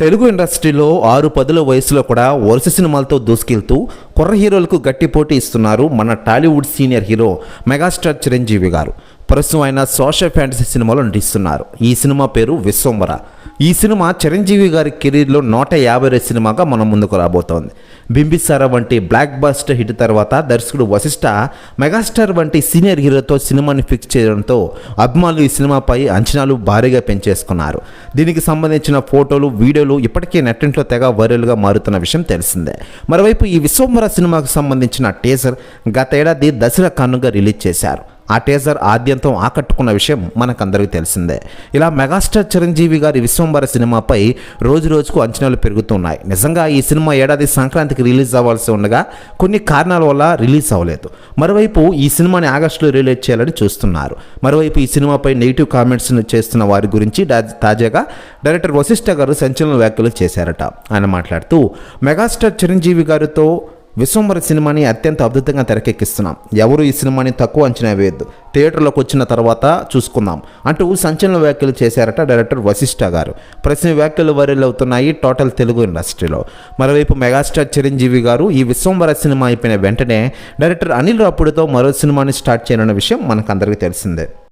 తెలుగు ఇండస్ట్రీలో ఆరు పదుల వయసులో కూడా వరుస సినిమాలతో దూసుకెళ్తూ కుర్ర హీరోలకు గట్టి పోటీ ఇస్తున్నారు మన Tollywood senior hero megastar Chiranjeevi గారు. ప్రస్తుతం ఆయన సోషల్ ఫ్యాంటసీ సినిమాలో నటిస్తున్నారు. ఈ సినిమా పేరు విశ్వంబర ఈ సినిమా చిరంజీవి గారి కెరీర్లో నూట యాభై సినిమాగా మనం ముందుకు రాబోతోంది. బింబిసార వంటి బ్లాక్ బస్టర్ హిట్ తర్వాత దర్శకుడు వశిష్ఠ మెగాస్టార్ వంటి సీనియర్ హీరోతో సినిమాని ఫిక్స్ చేయడంతో అభిమానులు ఈ సినిమాపై అంచనాలు భారీగా పెంచేసుకున్నారు. దీనికి సంబంధించిన ఫోటోలు వీడియోలు ఇప్పటికే నెట్టింట్లో తెగ వైరల్గా మారుతున్న విషయం తెలిసిందే. మరోవైపు ఈ విశ్వంబర సినిమాకు సంబంధించిన టీజర్ గతేడాది దసరా కన్నుగా రిలీజ్ చేశారు. ఆ టేజర్ ఆద్యంతం ఆకట్టుకున్న విషయం మనకందరికీ తెలిసిందే. ఇలా మెగాస్టార్ చిరంజీవి గారి విశ్వంబర సినిమాపై రోజు రోజుకు అంచనాలు పెరుగుతున్నాయి. నిజంగా ఈ సినిమా ఏడాది సంక్రాంతికి రిలీజ్ అవ్వాల్సి ఉండగా కొన్ని కారణాల వల్ల రిలీజ్ అవ్వలేదు. మరోవైపు ఈ సినిమాని ఆగస్టులో రిలీజ్ చేయాలని చూస్తున్నారు. మరోవైపు ఈ సినిమాపై నెగిటివ్ కామెంట్స్ చేస్తున్న వారి గురించి తాజాగా డైరెక్టర్ వశిష్ఠ గారు సంచలన వ్యాఖ్యలు చేశారట. ఆయన మాట్లాడుతూ మెగాస్టార్ చిరంజీవి గారితో విశ్వంబర సినిమాని అత్యంత అద్భుతంగా తెరకెక్కిస్తున్నాం. ఎవరు ఈ సినిమాని తక్కువ అంచనా వేయద్దు. థియేటర్లోకి వచ్చిన తర్వాత చూసుకుందాం అంటూ సంచలన వ్యాఖ్యలు చేశారట డైరెక్టర్ వశిష్ఠ గారు. ప్రశ్న వ్యాఖ్యలు వైరల్ అవుతున్నాయి టోటల్ తెలుగు ఇండస్ట్రీలో. మరోవైపు మెగాస్టార్ చిరంజీవి గారు ఈ విశ్వంబర సినిమా అయిపోయిన వెంటనే డైరెక్టర్ అనిల్ రాపుడితో మరో సినిమాని స్టార్ట్ చేయనున్న విషయం మనకందరికీ తెలిసిందే.